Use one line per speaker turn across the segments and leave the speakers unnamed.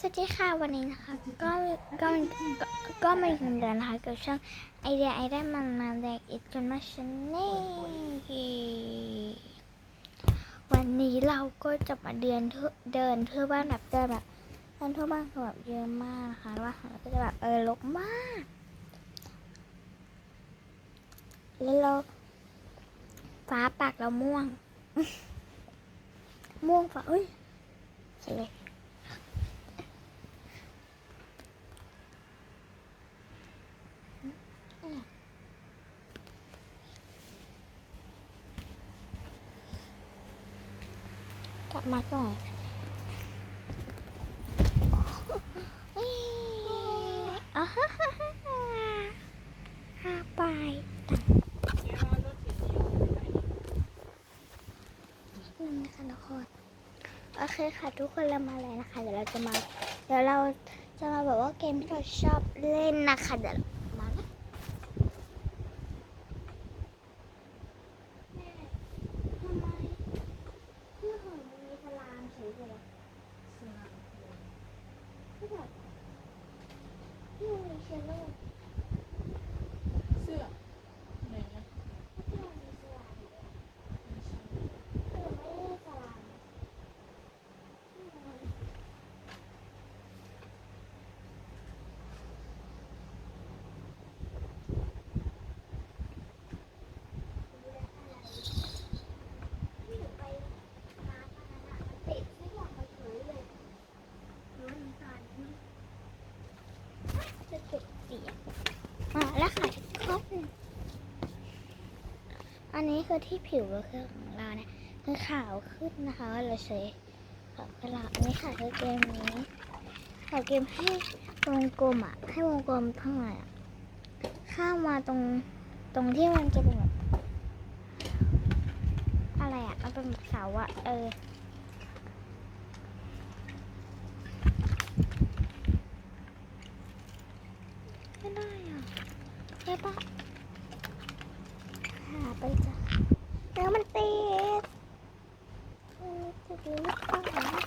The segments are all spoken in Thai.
สวัสดีค่ะวันนี้นะคะ ก็ก็ก็มาอยู่กันนะคะกับช่องไอเดียไอได้มันมาแดกอิดกันมาชนลวันนี้เราก็จะมาเดินเดินทั่วบ้านแบบเดินแบบเดินทั่วบ้านคือแบบเยอะมากนะคะว่าของเราก็จะแบบเออรกมากแล้วเราฟ้าปากเราม่วง ม่วงฟ้าเอ้ยใช่เลย ก่อนอาฮ่าฮ่าฮ่าฮ่าไปนี่นะคะทุกคนโอเคค่ะทุกคนเรามาเลยนะคะ เดี๋ยวเราจะมา เดี๋ยวเราจะมาแบบว่าเกมที่เราชอบเล่นนะคะเดี๋ยวมานะแม่ทำไม เพื่อของมันมีพลังเฉยเลยที่แบบที่มันมีเชื้อโรค
เสื้อไหนนะ
ที่มันมีสลามอยู่ด้วยคือไม่ได้สลามที่หนูไปร้านนั้นน่ะมันติดไม่อยากมาเฉยเลยรู้นิทานนี่จะเก็บเสียงอะแล้วค่ะทุกคนอันนี้ คือที่ผิวเครื่องของเราเนี่ยคือขาวขึ้นนะคะว่าเราใช้ขาวกระลานี้ค่ะคือเกมนี้ขอเกมให้วงกลมอะ ให้วงกลมทั้งหลายอะข้ามมาตรงตรงที่มันจะเป็นแบบอะไรอะมันเป็นเสาอะเออไม่ได้อะได้ปะหาไปจ้ะแล้วมันติดเออติ ดหรือไม่ติดนะ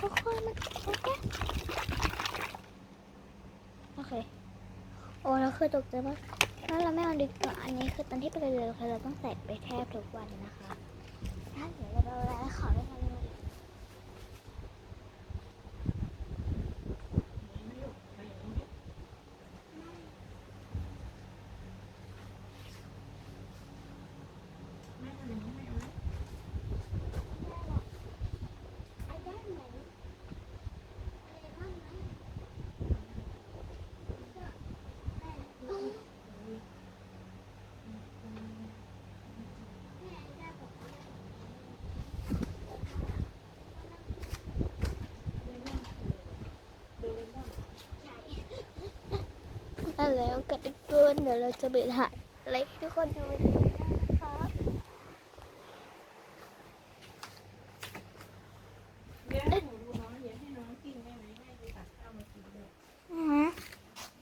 ทุกคนมันโอเคโอเคโอ้เราคือตกใจมากแล้วเราไม่เอาดีกว่าอันนี้คือตอนที่ไปเรียนคือเราต้องใส่ไปแทบทุกวันนะคะถ้าเดี๋ยวเราแล้วขอได้ไหมลย
แม่ทำอย่างนี้ไม่เอานะ
ไอ้ได้ไหมอะไรบ้างไหมแม่ แล้วกันทุกคนเดี๋ยวเราจะไปถ่ายอะไรให้ทุกคนดูนะคะ
เดี๋ยวให้หนูดูน้องเดี๋ยวให้น้องกินได้ไหมแม่จะตักข้าวมากินด้วย
อือฮะ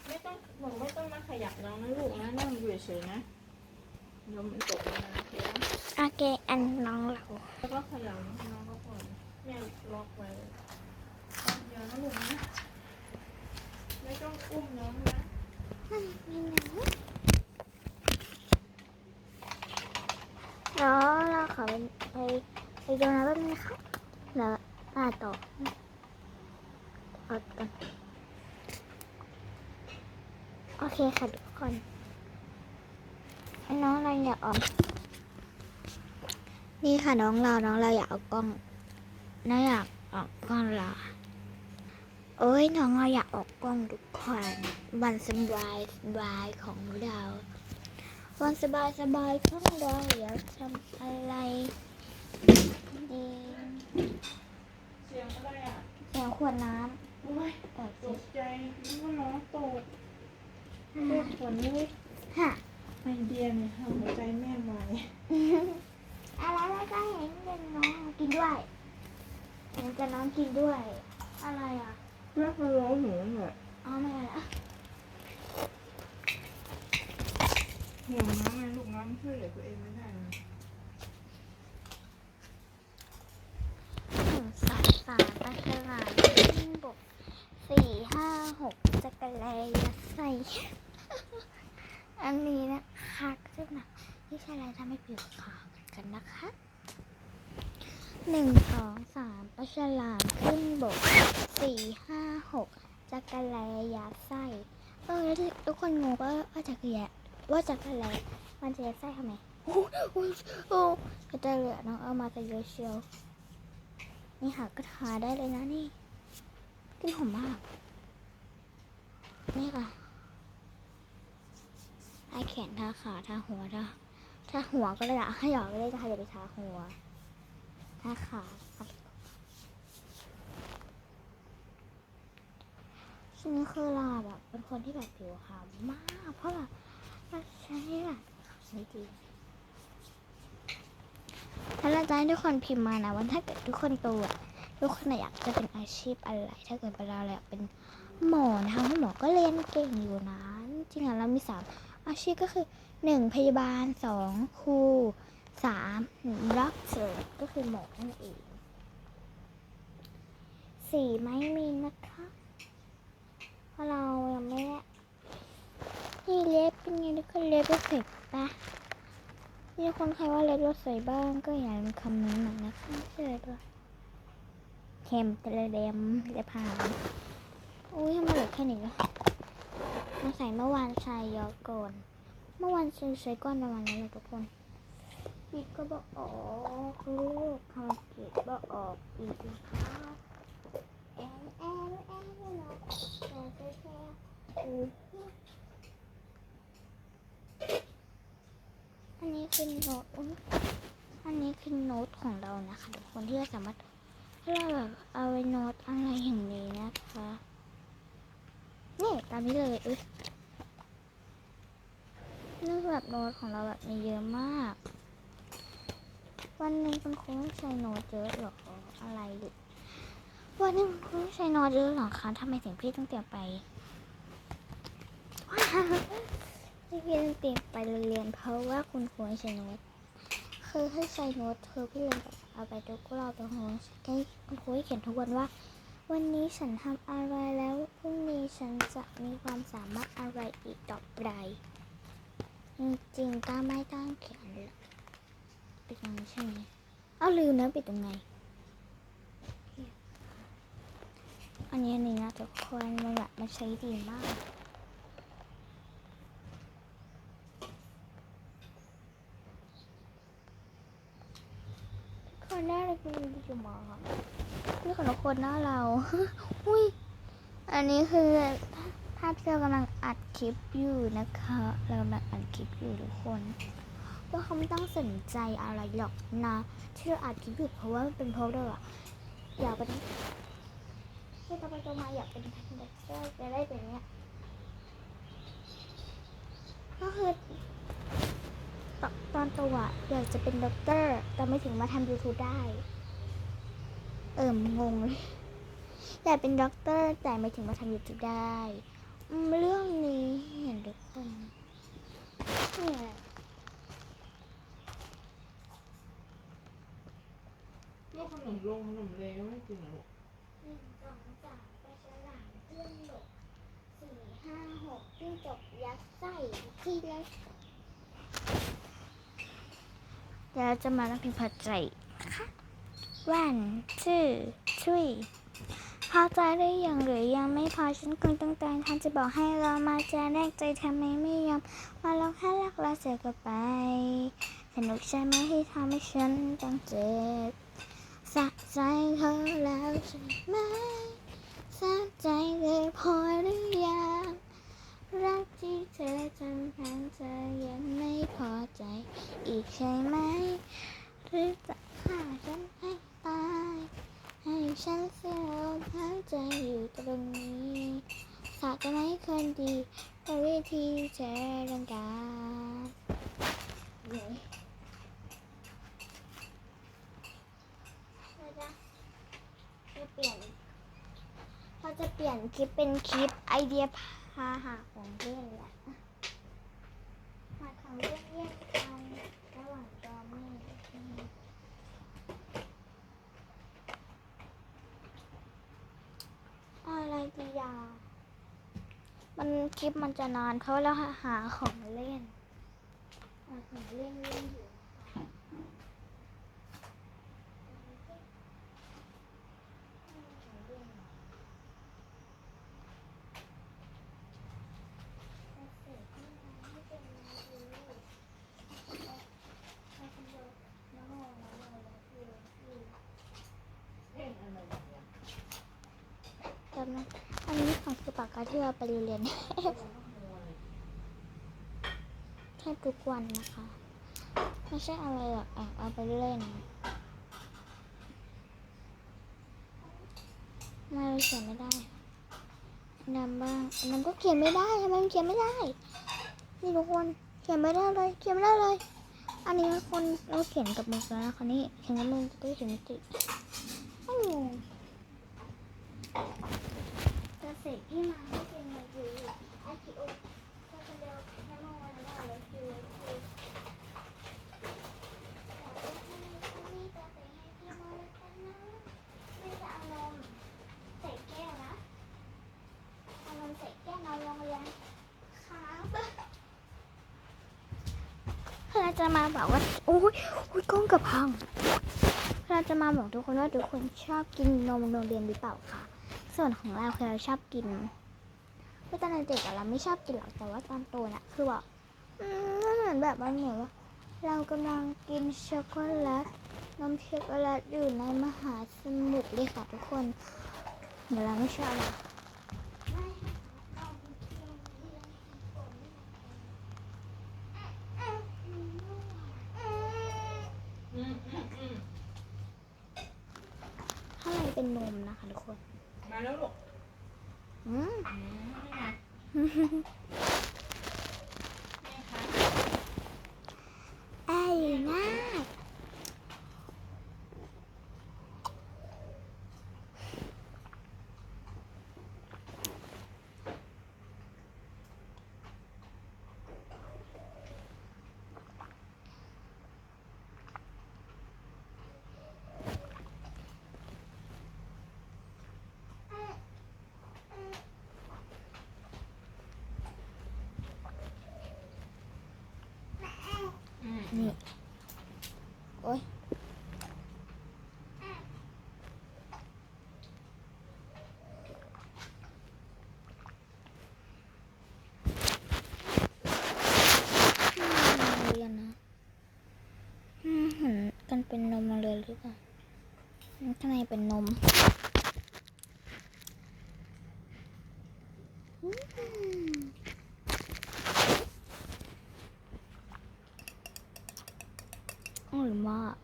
ไม่ต้องหนูไม่ต้องมาขยับน้องนะลูกนะนั่งอยู่เฉยๆนะเดี๋ยวมันตกลงมาเดี๋ยว
โอเค อันน้องเรา
แล้วก็ขยับน้องก็ก่อนแม่ล็อกไว้เลยเดี๋ยวนะลูกนะไม่ต้องอุ้มน้องนะ
มีหนัง แล้วเราขอไปไปดูนะแป๊บนึงนะคะแล้วอ่าต่อเอากันโอเคค่ะทุกคนน้องเราอยากออกนี่ค่ะน้องเราน้องเราอยากเอากล้องน้องอยากออกกล้องเรา โอ้ยน้องเราอยากออกกล้องทุกคนวันสบายสบายของเราวันสบายสบายของเราอยากทำอะไรดี
เสียงอะไรอะ
เสียงขวดน้
โอ้ยำ
ต
กใจนึกว่าน้องตกตกฝนนี่
ฮะ
ไอเดียเนี่ยทำหัวใจแม่นไว
อะไรแล้วก็เห็นเป็นน้องกินด้วยเห็นจะน้องกินด้วย อะไรอะ
น่าจะร้องหูอะเอา
ไม่ละ
ห่วงน้ำไงลูกน้ำช่วยเหลือตัวเองไม่ได้นะ
หนึ่งสองสามปลาฉลามจิ้งบกสี่ห้าหกจะกรเลยใส่ อันนี้นะคะก็จะหนักที่ใช้อะไรทำให้ผิวขาวกันนะคะ หนึ่งสองสามปลาฉลามขึ้นบกสี่ห้าหกจักรแลยัดไส้เออแล้วทุกคนงงว่าว่าจักรแลว่าจักรแลมันจะยัดไส้ทำไมโอ้โหโอ้ก็จะเหลือน้องเอามาจะเยอะเชียวนี่ค่ะก็ทาได้เลยนะนี่กลินหอมมาก นี่ค่ะทาแขนทาขาทาหัวทาทาหัวก็ได้ละให้หยอกก็ได้นะคะอย่าไปทาหัว ทาขาครับฉันคือเราแบบเป็นคนที่แบบผิวขาวมาก เพราะแบบเราใช้แบบใช้ดีถ้าเราจะให้ทุกคนพิมพ์มานะว่าถ้าเกิดทุกคนโตอะทุกคนอยากจะเป็นอาชีพอะไร ถ้าเกิดเป็นเราอยากเป็นหมอนะคะเพราะหมอก็เรียนเก่งอยู่นะจริงๆเรามีสามอาชีพก็คือหนึ่งพยาบาลสองครู สามด็อกเตอร์ก็คือหมอนั่นเองสี่ไม่มีนะคะเพราะเรายังไม่ได้นี่เล็บเป็นไงทุกคนเล็บรู้สึกปะมีคนใครว่าเล็บเราสวยบ้างก็อย่าลืมคอมเมนต์มานะคะใช่ปะเข็มเตลเดมเล็บหางอุ้ยทำไมเหลือแค่นี้ล่ะมาใส่เมื่อวานใช้เยอก่อนเมื่อวานใช้ใช้ก้อนประมาณนั้นเลยทุกคน ปิดก็บอกออกลูกทำปิดบอกออกอีกครับแอนแอนแอนเนาะแอนแค่แค่อันนี้คือโน้ตอันนี้คือโน้ตของเรานะคะทุกคนที่เราสามารถถ้าเราแบบเอาไว้โน้ตอะไรอย่างนี้นะคะนี่ตามนี้เลยอุ้ยนี่แบบโน้ตของเราแบบมีเยอะมาก วันหนึ่งคุณครูไม่ใช้โน้ตเยอะหรออะไรวันหนึ่งคุณครูไม่ใช้โน้ตเยอะหรอคะทำไมถึงพี่ต้องเตรียมไปที่พี่ต้องเตรียมไปเรียนเพราะว่าคุณครูให้ใช้โน้ตคือให้ใช้โน้ตเธอพี่เลยแบบเอาไปทุกรอบตรงหัวให้คุณครูให้เขียนทุกวันว่า วันนี้ฉันทำอะไรแล้วพรุ่งนี้ฉันจะมีความสามารถอะไรอีกต่อไปจริงๆก็ไม่ต้องเขียนหรอก ปิดตรงนี้ใช่ไหมเอาลืมนะปิดตรงไหนอันนี้อันนี้นะทุกคนมันแบบมันใช้ดีมากคนหน้าเราเป็นดิจิมอลค่ะนี่ของคนหน้าเรา อุ้ย อันนี้คือภาพที่เรากำลังอัดคลิปอยู่นะคะ เรากำลังอัดคลิปอยู่ทุกคน ว่าเขาไม่ต้องสนใจอะไรหรอกนะ ที่เราอัดคลิปอยู่เพราะว่ามันเป็นเพราะเราอะอยากเป็นที่ต่อไปต่อมาอยากเป็นทันเด็กได้จะได้เป็นเนี้ยก็คือตตอนตัวอะอยากจะเป็นด็อกเตอร์ แต่ไม่ถึงมาทำ YouTube ได้ เอิมงงเลยอยากเป็นด็อกเตอร์ แต่ไม่ถึงมาทำ YouTube ได้ เรื่องนี้เห็นทุกคนนี่แหละ
ลูกขนมลงขนมเลวไม่กินเหรอลูก
หนึ่งสองสามไปฉลามขึ้นบกสี่ห้าหกจิ้งจกยัดไส้ที่เล็กเดี๋ยวเราจะมาลองพิมพ์พอใจค่ะ one two three พอใจหรือยังหรือยังไม่พอฉันคงต้องการทำจะบอกให้เรามาเจอแรกใจทำไมไม่ยอมมาลองแค่รักเราเสียก็ไป สนุกใช่ไหมที่ทำให้ฉันต้องเจ็บ สะใจเธอแล้วใช่ไหมสะใจเลยพอหรือยังรักที่เธอทำให้เธอยังไม่พอใจอีกใช่ไหม หรือจะฆ่าฉันให้ตาย ให้ฉันเสียลมหายใจอยู่ตรงนี้สาจะไม่คนดีแต่วิธีเธอต้องการเย้เราจะจะเปลี่ยนเราจะเปลี่ยน คลิปเป็นคลิปไอเดียพาหาของเล่นแหละหาของเล่นแยกกันระหว่างจอแม่กับแม่อะไรดีอะมันคลิปมันจะนานเพราะเราหาของเล่นหาของเล่นเล่นอยู่ำนะ อันนี้ของคือปากกาที่เราไปเรียนแทบทุกวันนะคะ ไม่ใช่อะไรหรอกเอาไปเล่นไมาเขียนไม่ได้นำบ้างนนั้นก็เขียนไม่ได้ทำไมมันเขียนไม่ได้ นี่ทุกคนเขียนไม่ได้เลย เขียนไม่ได้เลย อันนี้คนเราเขียนกับมือแล้วนะคะนี่เขียนกับมือก็เขียนไม่ติดอืมจะเส ร็จที่มาให้เป็นมาดูไอคิโอก็จะเร็วแค่เมื่อวานได้เลยคือคือใส่แก้วนะเอานมใส่แก้วมาโรงเรียนครับเราจะมาบอกว่าโอ้ยโอ้ยกล้องกับพังเราจะมาบอกทุกคนว่าทุกคนชอบกินนมโรงเรียนหรือเปล่าคะ ส่วนของเราคือเราชอบกินคือตอนเด็กๆอะเราไม่ชอบกินหรอกแต่ว่าตอนโตน่ะคือแบบอืมมันเหมือนแบบมันเหมือนว่าเรากำลังกินช็อกโกแลตนมช็อกโกแลตอยู่ในมหาสมุทรเลยค่ะทุกคน เดี๋ยวเราไม่ชอบเลย
อืมอืมอืม
ข้างในเป็นนมนะคะทุกคน
มาแล้วลูก
อืม
อืมนี่ไงแม่คะ
ไอ้น่า นี่ โอ้ยอืมเรียนนมมเห็นกันเป็นนมเลยหรือเปล่าข้างในเป็นนมอืม อร่อยมาก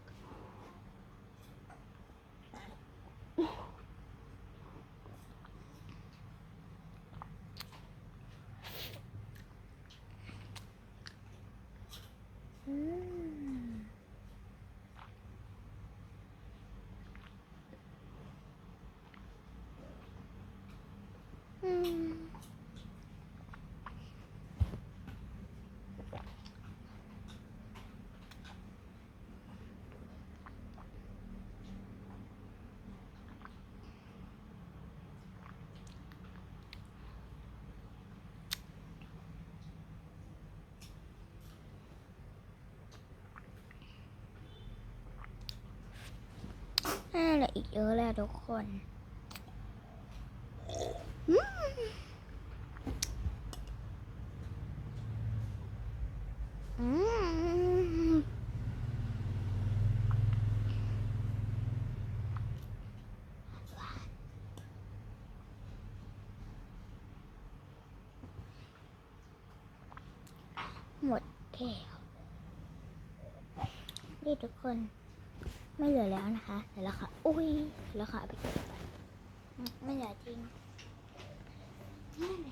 อื เยอะเลยอะทุกคนหมดแก้วนี่ทุกคน ไม่เหลือแล้วนะคะเหลือแล้วค่ะอุ้ยเหลือแล้วค่ะไปเก็บก่อนอืมไม่เหลือจริงนั่นไง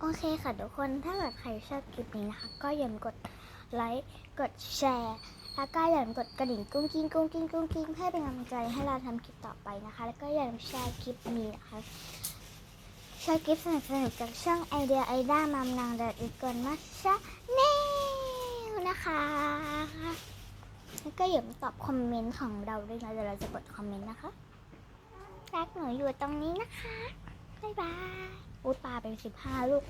โอเคค่ะทุกคนถ้าเกิดใครชอบคลิปนี้นะคะ ก็อย่าลืมกดไลค์กดแชร์แล้วก็อย่าลืมกดกระดิ่งกุ้งกิ้งกุ้งกิ้งกุ้งกิ้งให้เป็นกำลังใจให้เราทำคลิปต่อไปนะคะ แล้วก็อย่าลืมแชร์คลิปนี้นะคะ ชากิฟสนุกสนุกจากช่องไอเดียไอด้ามามนางเดอีกก่อนมาชะเนวนะคะแล้วก็อย่าลืมตอบคอมเมนต์ของเราด้วยนะเดี๋ยวเราจะกดคอมเมนต์นะคะรักหนูอยู่ตรงนี้นะคะ บ๊ายบายอุ้ยปลาเป็นสิบห้าลูก